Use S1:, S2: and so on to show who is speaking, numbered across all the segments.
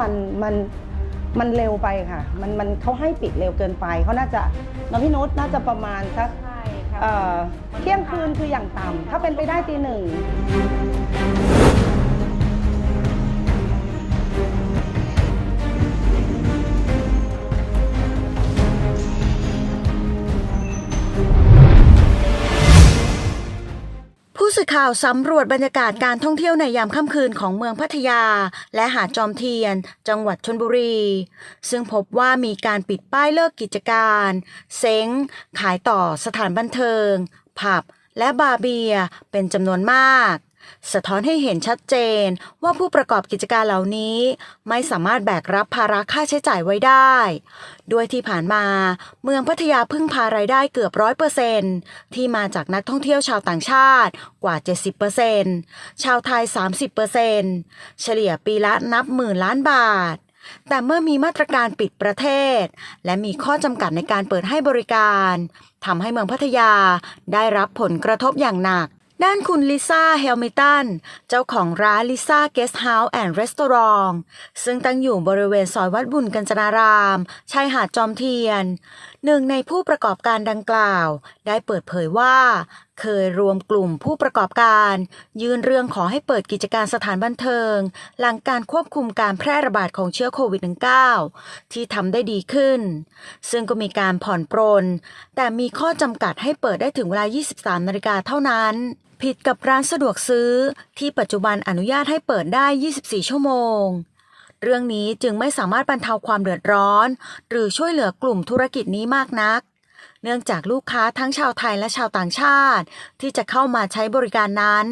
S1: ห้าทุ่มเราคิดว่ามันมันมันเร็วไปค่ะ มันมันเขาให้ปิดเร็วเกินไปเขาน่าจะน้องพี่นุชน่าจะประมาณสัก
S2: ใช่ค่ะ
S1: เอ่อเที่ยงคืนคืออย่างต่ำถ้าเป็นไปได้ตีหนึ่ง
S3: สื่อข่าวสำรวจบรรยากาศการท่องเที่ยวในยามค่ำคืนของเมืองพัทยา และหาดจอมเทียน จังหวัดชนบุรี ซึ่งพบว่ามีการปิดป้ายเลิกกิจการ เซ้ง ขายต่อสถานบันเทิง ผับ และบาร์เบียเป็นจำนวนมาก สะท้อนให้เห็นชัดเจนว่าผู้ประกอบกิจการเหล่านี้ไม่สามารถแบกรับภาระค่าใช้จ่ายไว้ได้ ด้วยที่ผ่านมาเมืองพัทยาพึ่งพารายได้เกือบร้อยเปอร์เซนที่มาจากนักท่องเที่ยวชาวต่างชาติกว่า 70เปอร์เซนชาวไทย 30เปอร์เซนเฉลี่ยปีละนับหมื่นล้านบาทแต่เมื่อมีมาตรการปิดประเทศ และมีข้อจำกัดในการเปิดให้บริการทำให้เมืองพัทยาได้รับผลกระทบอย่างหนัก ด้านคุณลิซ่าเฮลมิตัน เจ้าของร้านลิซ่าเกสต์เฮาส์แอนด์รีสตอรองซึ่งตั้งอยู่บริเวณซอยวัดบุญกัญจนาราม ชายหาดจอมเทียน หนึ่งในผู้ประกอบการดังกล่าว ได้เปิดเผยว่า เคยรวมกลุ่มผู้ประกอบการ ยื่นเรื่องขอให้เปิดกิจการสถานบันเทิง หลังการควบคุมการแพร่ระบาดของเชื้อโควิด -19 ที่ทำได้ดีขึ้น ซึ่งก็มีการผ่อนปรน แต่มีข้อจำกัดให้เปิดได้ถึงเวลา 23 นาฬิกาเท่านั้น ผิดกับร้านสะดวกซื้อที่ปัจจุบันอนุญาตให้เปิดได้ 24 ชั่วโมง เรื่องนี้จึงไม่สามารถบรรเทาความเดือดร้อน หรือช่วยเหลือกลุ่มธุรกิจนี้มากนัก เนื่องจากลูกค้าทั้งชาวไทยและชาวต่างชาติ ที่จะเข้ามาใช้บริการนั้น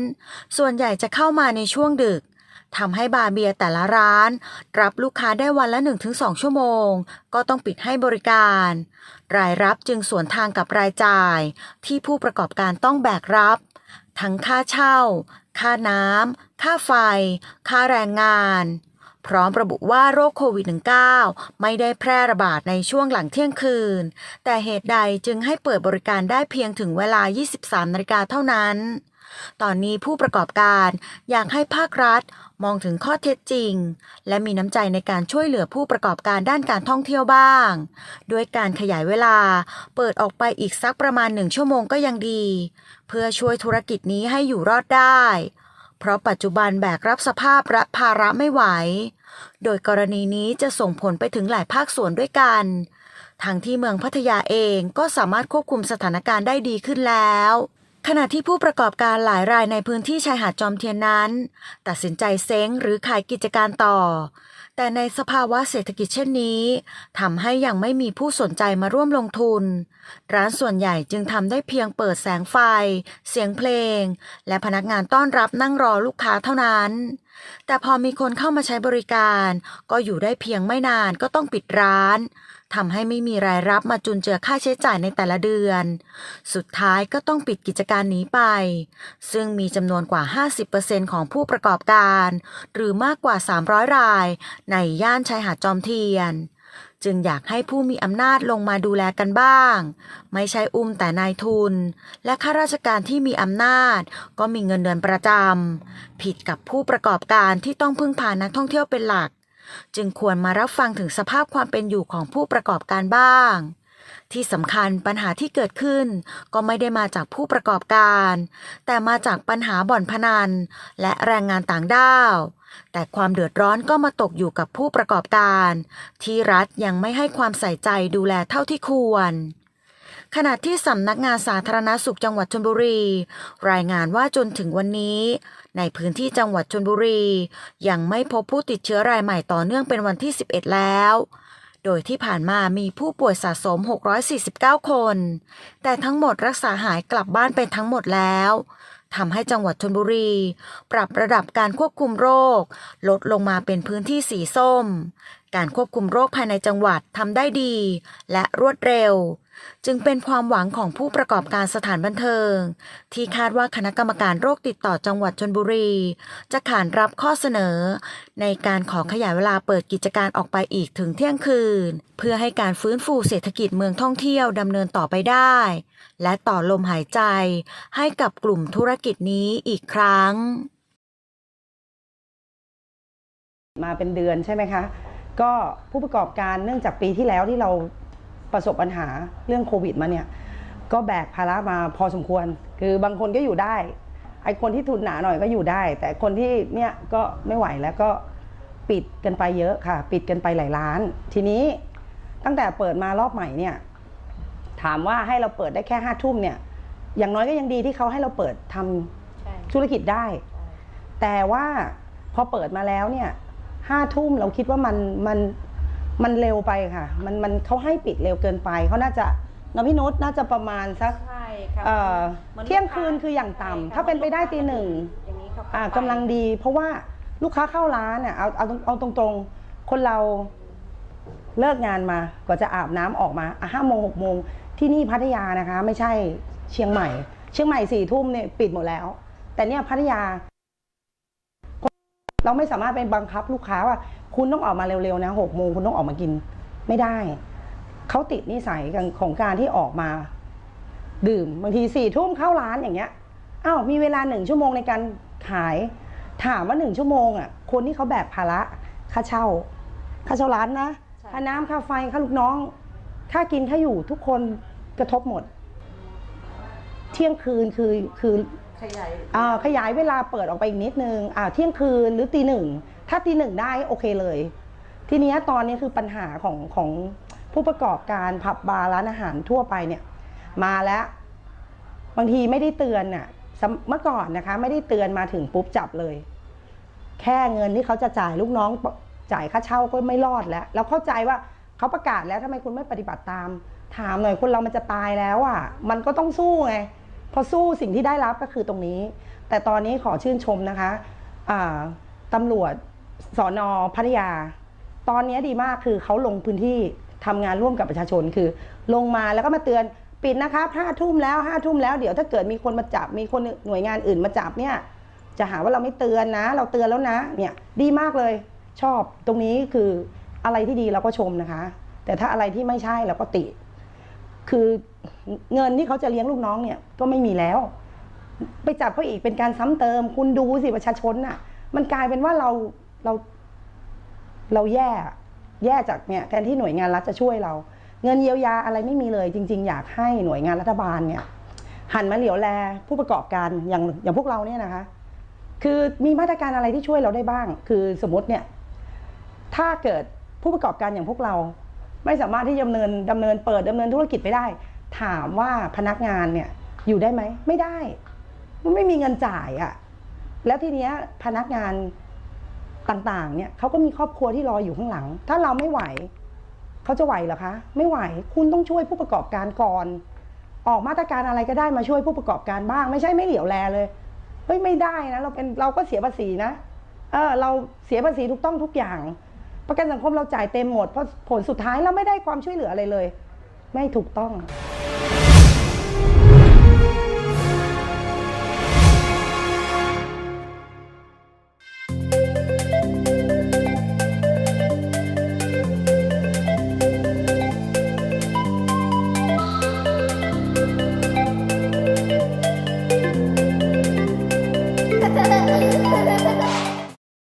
S3: ส่วนใหญ่จะเข้ามาในช่วงดึกทำให้บาร์เบียแต่ละร้าน รับลูกค้าได้วันละ 1-2 ชั่วโมง ก็ต้องปิดให้บริการ รายรับจึงสวนทางกับรายจ่าย ที่ผู้ประกอบการต้องแบกรับ ทั้งค่าเช่า ค่าน้ำ ค่าไฟ ค่าแรงงาน พร้อมระบุว่าโรคโควิด -19 ไม่ได้แพร่ระบาดในช่วงหลังเที่ยงคืน แต่เหตุใดจึงให้เปิดบริการได้เพียงถึงเวลา 23นาฬิกาเท่านั้น ตอนนี้ผู้ประกอบการอยากให้ภาครัฐ มองถึงข้อเท็จจริง และมีน้ำใจในการช่วยเหลือผู้ประกอบการด้านการท่องเที่ยวบ้าง ด้วยการขยายเวลา เปิดออกไปอีกสักประมาณหนึ่งชั่วโมงก็ยังดี เพื่อช่วยธุรกิจนี้ให้อยู่รอดได้ เพราะปัจจุบันแบกรับสภาพและภาระไม่ไหว โดยกรณีนี้จะส่งผลไปถึงหลายภาคส่วนด้วยกันทั้งที่เมืองพัทยาเองก็สามารถควบคุมสถานการณ์ได้ดีขึ้นแล้ว ขณะที่ผู้ประกอบการหลายรายในพื้นที่ชายหาดจอมเทียนนั้น ตัดสินใจเซ้งหรือขายกิจการต่อ แต่ในสภาวะเศรษฐกิจเช่นนี้ทำให้ยังไม่มีผู้สนใจมาร่วมลงทุน ร้านส่วนใหญ่จึงทำได้เพียงเปิดแสงไฟ เสียงเพลง และพนักงานต้อนรับนั่งรอลูกค้าเท่านั้น แต่พอมีคนเข้ามาใช้บริการ ก็อยู่ได้เพียงไม่นานก็ต้องปิดร้าน ทำให้ไม่มีรายรับมาจุนเจือค่าใช้จ่ายในแต่ละเดือน สุดท้ายก็ต้องปิดกิจการนี้ไป ซึ่งมีจำนวนกว่า 50%ของผู้ประกอบการ หรือมากกว่า 300 ราย ในย่านชายหาดจอมเทียน จึงอยากให้ผู้มีอำนาจลงมาดูแลกันบ้าง ไม่ใช่อุ้มแต่นายทุน และข้าราชการที่มีอำนาจ ก็มีเงินเดือนประจำผิดกับผู้ประกอบการที่ต้องพึ่งพานักท่องเที่ยวเป็นหลัก จึงควรมารับฟังถึงสภาพความเป็นอยู่ของผู้ประกอบการบ้าง ที่สำคัญปัญหาที่เกิดขึ้น ก็ไม่ได้มาจากผู้ประกอบการ แต่มาจากปัญหาบ่อนพนัน และแรงงานต่างด้าว แต่ความเดือดร้อนก็มาตกอยู่กับผู้ประกอบการ ที่รัฐยังไม่ให้ความใส่ใจดูแลเท่าที่ควร ขณะที่สำนักงานสาธารณสุขจังหวัดชลบุรี รายงานว่าจนถึงวันนี้ ในพื้นที่จังหวัดชลบุรี ยังไม่พบผู้ติดเชื้อรายใหม่ต่อเนื่องเป็นวันที่ 11 แล้ว โดยที่ผ่านมามีผู้ป่วยสะสม 649 คน แต่ทั้งหมดรักษาหายกลับบ้านเป็นทั้งหมดแล้วทำให้จังหวัดชลบุรี ปรับระดับการควบคุมโรค ลดลงมาเป็นพื้นที่สีส้ม การควบคุมโรคภายในจังหวัดทำได้ดี และรวดเร็ว จึงเป็นความหวังของผู้ประกอบการสถานบันเทิง ที่คาดว่าคณะกรรมการโรคติดต่อจังหวัดชนบุรี จะขานรับข้อเสนอ ในการขอขยายเวลาเปิดกิจการออกไปอีกถึงเที่ยงคืน เพื่อให้การฟื้นฟูเศรษฐกิจเมืองท่องเที่ยวดำเนินต่อไปได้ และต่อลมหายใจ ให้กับกลุ่มธุรกิจนี้อีกครั้ง
S1: มาเป็นเดือนใช่ไหมคะ ก็ผู้ประกอบการเนื่องจากปีที่แล้วที่เรา ประสบปัญหาเรื่องโควิดมาเนี่ย ก็แบกภาระมาพอสมควร คือบางคนก็อยู่ได้ ไอ้คนที่ทุนหนาหน่อยก็อยู่ได้ แต่คนที่เนี่ยก็ไม่ไหวแล้วก็ปิดกันไปเยอะค่ะ ปิดกันไปหลายล้าน ทีนี้ตั้งแต่เปิดมารอบใหม่เนี่ย ถามว่าให้เราเปิดได้แค่ห้าทุ่มเนี่ย อย่างน้อยก็ยังดีที่เขาให้เราเปิดทำ
S2: ใช่
S1: ธุรกิจได้ แต่ว่าพอเปิดมาแล้วเนี่ยห้าทุ่มเราคิดว่ามันมัน มันเร็วไปค่ะ มันมันเขาให้ปิดเร็วเกินไปเขาน่าจะน้องพี่นุชน่าจะประมาณสัก
S2: ใช่ค่ะ
S1: เอ่อ
S2: หมือน
S1: เที่ยง
S2: ลูกา
S1: คืนคืออย่างต่ำ
S2: ใช่ค่ะ
S1: ถ้าเป็นไปได้ตีหนึ่ง
S2: อย่างนี้เขา
S1: อ่า
S2: ไป
S1: กำลังดี เพราะว่าลูกค้าเข้าร้านเนี่ยเอาเอาเอาตรงๆ คนเราเลิกงานมากว่าจะอาบน้ำออกมาห้าโมงหกโมงที่นี่พัทยานะคะ ไม่ใช่เชียงใหม่ เชียงใหม่สี่ทุ่มเนี่ยปิดหมดแล้ว แต่เนี่ยพัทยา เราไม่สามารถไปบังคับลูกค้าว่า คุณต้องออกมาเร็วๆนะหกโมงคุณต้องออกมากิน ไม่ได้ เขาติดนิสัยกันของการที่ออกมา ดื่มบางทีสี่ทุ่มเข้าร้านอย่างเงี้ยอ้าวมีเวลาหนึ่งชั่วโมงในการขาย ถามว่าหนึ่งชั่วโมงอะคนที่เขาแบกภาระค่าเช่าค่าเช่าร้านนะ
S2: ใช่
S1: ค่าน้ำค่าไฟค่าลูกน้องค่ากินค่าอยู่ทุกคนกระทบหมด เที่ยงคืนคือคือ
S2: ขยาย
S1: อ่าขยายเวลาเปิดออกไปอีกนิดนึงอ่าเที่ยงคืนหรือตีหนึ่ง ถ้าตีหนึ่งได้โอเคเลย ทีนี้ตอนนี้คือปัญหาของของผู้ประกอบการผับบาร์ร้านอาหารทั่วไปเนี่ย มาแล้ว บางทีไม่ได้เตือนน่ะเมื่อก่อนนะคะ ไม่ได้เตือนมาถึงปุ๊บจับเลย แค่เงินที่เขาจะจ่ายลูกน้องจ่ายค่าเช่าก็ไม่รอดแล้วเราเข้าใจว่าเขาประกาศแล้วทำไมคุณไม่ปฏิบัติตาม ถามหน่อยคนเรามันจะตายแล้วอะ มันก็ต้องสู้ไงพอสู้สิ่งที่ได้รับก็คือตรงนี้ แต่ตอนนี้ขอชื่นชมนะคะอ่าตำรวจ สอนอพัทยา ตอนนี้ดีมากคือเขาลงพื้นที่ทำงานร่วมกับประชาชนคือ ลงมาแล้วก็มาเตือนปิดนะครับห้าทุ่มแล้วห้าทุ่มแล้วเดี๋ยวถ้าเกิดมีคนมาจับมีคนหน่วยงานอื่นมาจับเนี่ย จะหาว่าเราไม่เตือนนะ เราเตือนแล้วนะ เนี่ยดีมากเลย ชอบตรงนี้คืออะไรที่ดีเราก็ชมนะคะ แต่ถ้าอะไรที่ไม่ใช่เราก็ติ คือเงินที่เขาจะเลี้ยงลูกน้องเนี่ยก็ไม่มีแล้ว ไปจับเขาอีกเป็นการซ้ำเติม คุณดูสิประชาชนน่ะ มันกลายเป็นว่าเรา เรา เราแย่ แย่จากเนี่ยแทนที่หน่วยงานรัฐจะช่วยเรา เงินเยียวยาอะไรไม่มีเลย จริง ๆ อยากให้หน่วยงานรัฐบาลเนี่ย หันมาเหลียวแลผู้ประกอบการอย่างอย่างพวกเราเนี่ยนะคะ คือมีมาตรการอะไรที่ช่วยเราได้บ้าง คือสมมติเนี่ย ถ้าเกิดผู้ประกอบการอย่างพวกเรา ไม่สามารถที่ดำเนินดำเนินเปิดดำเนินธุรกิจไปได้ ถามว่าพนักงานเนี่ยอยู่ได้ไหมไม่ได้ มันไม่มีเงินจ่ายอะ่ะแล้วทีเนี้ยพนักงาน ต่างๆ เนี่ยเขาก็มีครอบครัวที่รออยู่ข้างหลัง ถ้าเราไม่ไหวเขาจะไหวเหรอคะ ไม่ไหว คุณต้องช่วยผู้ประกอบการก่อน ออกมาตรการอะไรก็ได้มาช่วยผู้ประกอบการบ้าง ไม่ใช่ไม่เหลียวแลเลย เฮ้ยไม่ได้นะ เราเป็นเราก็เสียภาษีนะ เออเราเสียภาษีถูกต้องทุกอย่าง ประกันสังคมเราจ่ายเต็มหมด เพราะผลสุดท้ายเราไม่ได้ความช่วยเหลืออะไรเลย ไม่ถูกต้อง